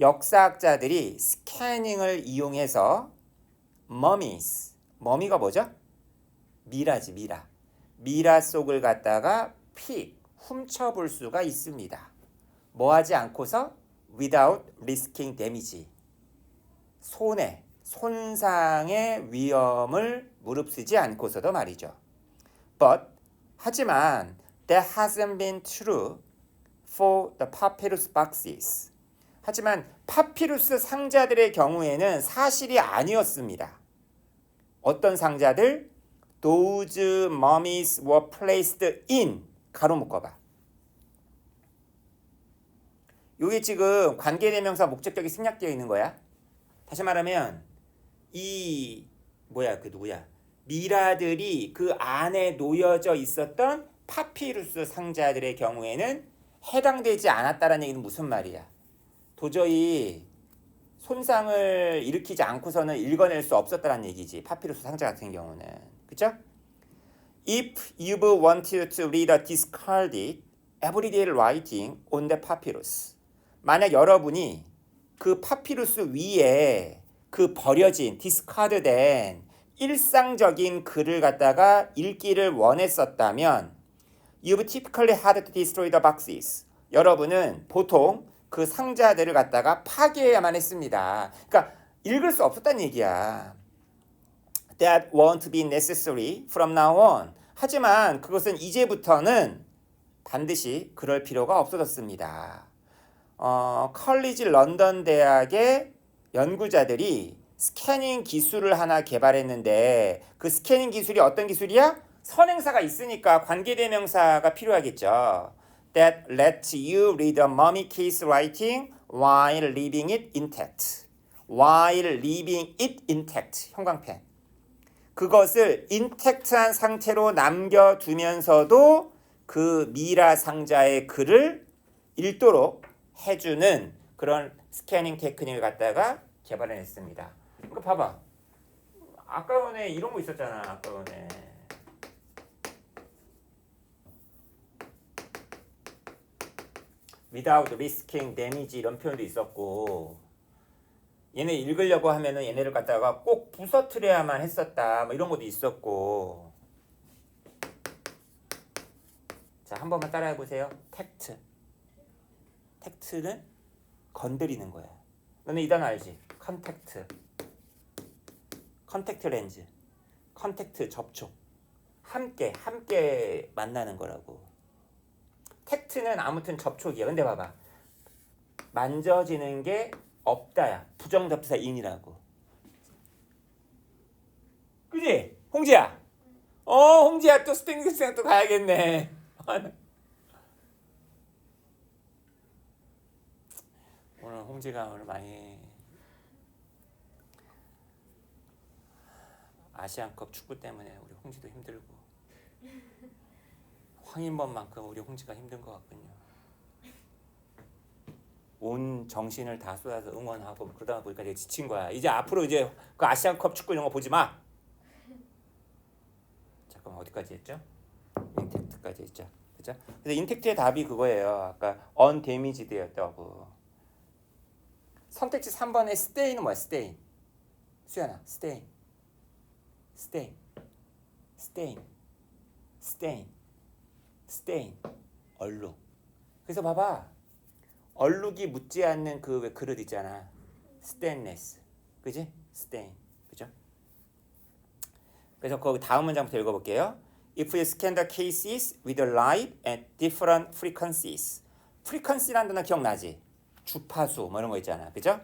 역사학자들이 스캐닝을 이용해서 머미스, 머미가 뭐죠? 미라지 미라. 미라 속을 갖다가 픽, 훔쳐볼 수가 있습니다. 뭐 하지 않고서 without risking damage. 손해, 손상의 위험을 무릅쓰지 않고서도 말이죠. But 하지만 that hasn't been true for the papyrus boxes. 하지만 파피루스 상자들의 경우에는 사실이 아니었습니다. 어떤 상자들? Those mummies were placed in 가로 묶어봐. 이게 지금 관계대명사 목적격이 생략되어 있는 거야. 다시 말하면 이 뭐야 그 누구야 미라들이 그 안에 놓여져 있었던 파피루스 상자들의 경우에는 해당되지 않았다라는 얘기는 무슨 말이야? 도저히 손상을 일으키지 않고서는 읽어낼 수 없었다는 얘기지. 파피루스 상자 같은 경우는. 그죠? If you wanted to read a discarded everyday writing on the papyrus. 만약 여러분이 그 파피루스 위에 그 버려진 디스카드된 일상적인 글을 갖다가 읽기를 원했었다면 you've typically had to destroy the boxes. 여러분은 보통 그 상자들을 갖다가 파괴해야만 했습니다. 그러니까 읽을 수 없었다는 얘기야. That won't be necessary from now on. 하지만 그것은 이제부터는 반드시 그럴 필요가 없어졌습니다. 어, 컬리지 런던 대학의 연구자들이 스캐닝 기술을 하나 개발했는데 그 스캐닝 기술이 어떤 기술이야? 선행사가 있으니까 관계대명사가 필요하겠죠. That lets you read a mummy case writing while leaving it intact. While leaving it intact. 형광펜. 그것을 인택트한 상태로 남겨두면서도 그 미라 상자의 글을 읽도록 해주는 그런 스캐닝 테크닉을 갖다가 개발해냈습니다. 그러니까 봐봐. 아까 전에 이런 거 있었잖아. 아까 전에. Without risking damage 이런 표현도 있었고 얘네 읽으려고 하면은 얘네를 갖다가 꼭 부서뜨려야만 했었다 뭐 이런 것도 있었고. 자 한 번만 따라해 보세요. 텍트. 텍트는 건드리는 거야. 너네 이 단어 알지? 컨택트 컨택트 렌즈 컨택트 접촉. 함께 함께 만나는 거라고 텍트는 아무튼 접촉이야. 근데 봐봐. 만져지는 게 없다야. 부정접사 인이라고. 그지? 홍지야. 어 홍지야. 또 스팅글스랑 또 가야겠네. 오늘 홍지가 오늘 많이 아시안컵 축구 때문에 우리 홍지도 힘들고 황인범만큼 우리 홍지가 힘든 것 같군요. 온 정신을 다 쏟아서 응원하고 그러다 보니까 되게 지친 거야. 이제 앞으로 이제 그 아시안컵 축구 이런 거 보지 마. 잠깐만 어디까지 했죠? 인텍트까지 했죠. 그죠? 그래서 인텍트의 답이 그거예요. 아까 언데미지드였다고. 선택지 3번의 스테이는 뭐야? 스테인. 수연아, 스테인. 스테인. 스테인. 스테인. 스테인. 얼룩. 그래서 봐봐. 얼룩이 묻지 않는 그 왜 그릇 있잖아. 스테인레스. 그지? 스테인. 그죠? 그래서 그 다음 문장부터 읽어 볼게요. If you scan the cases with light at different frequencies. frequency라는 단어 기억나지? 주파수 뭐 이런 거 있잖아. 그죠?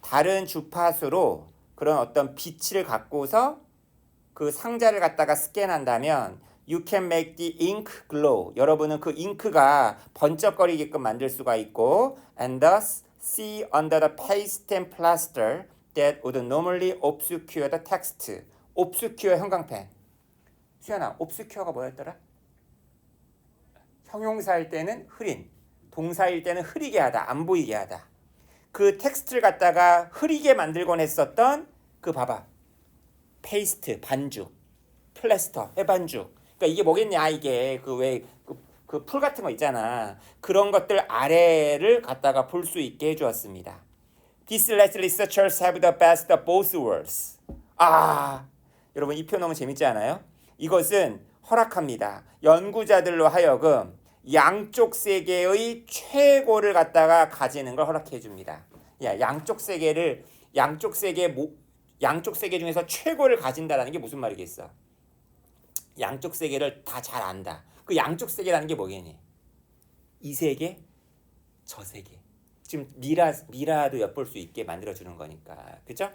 다른 주파수로 그런 어떤 빛을 갖고서 그 상자를 갖다가 스캔한다면 you can make the ink glow. 여러분은 그 잉크가 번쩍거리게끔 만들 수가 있고 and thus see under the paste and plaster that would normally obscure the text. obscure 형광펜. 수연아, obscure가 뭐였더라? 형용사일 때는 흐린, 동사일 때는 흐리게 하다, 안 보이게 하다. 그 텍스트를 갖다가 흐리게 만들곤 했었던 그 봐봐. 페이스트, 반죽, 플래스터, 해반죽. 그러니까 이게 뭐겠냐 이게 그왜그풀 같은 거 있잖아. 그런 것들 아래를 갖다가 볼 수 있게 해주었습니다. These researchers have the best of both worlds. 아, 여러분 이 표현 너무 재밌지 않아요? 이것은 허락합니다. 연구자들로 하여금 양쪽 세계의 최고를 갖다가 가지는 걸 허락해 줍니다. 야, 양쪽 세계를 양쪽 세계 모, 양쪽 세계 중에서 최고를 가진다라는 게 무슨 말이겠어? 양쪽 세계를 다 잘 안다. 그 양쪽 세계라는 게 뭐겠니? 이 세계, 저 세계. 지금 미라 미라도 엿볼 수 있게 만들어 주는 거니까. 그죠?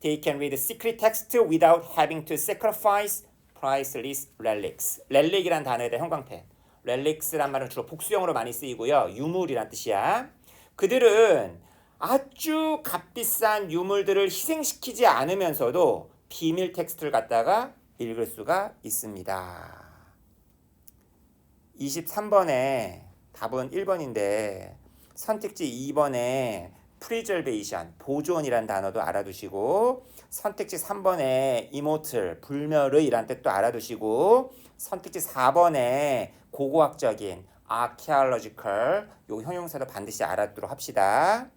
They can read secret text without having to sacrifice priceless relics. 렐릭이란 단어에 대한 형광펜. relics란 말은 주로 복수형으로 많이 쓰이고요. 유물이란 뜻이야. 그들은 아주 값비싼 유물들을 희생시키지 않으면서도 비밀 텍스트를 갖다가 읽을 수가 있습니다. 23번에 답은 1번인데 선택지 2번에 preservation 보존이란 단어도 알아두시고 선택지 3번에 immortal 불멸의란 뜻도 알아두시고 선택지 4번에 고고학적인 archaeological 요 형용사도 반드시 알아두도록 합시다.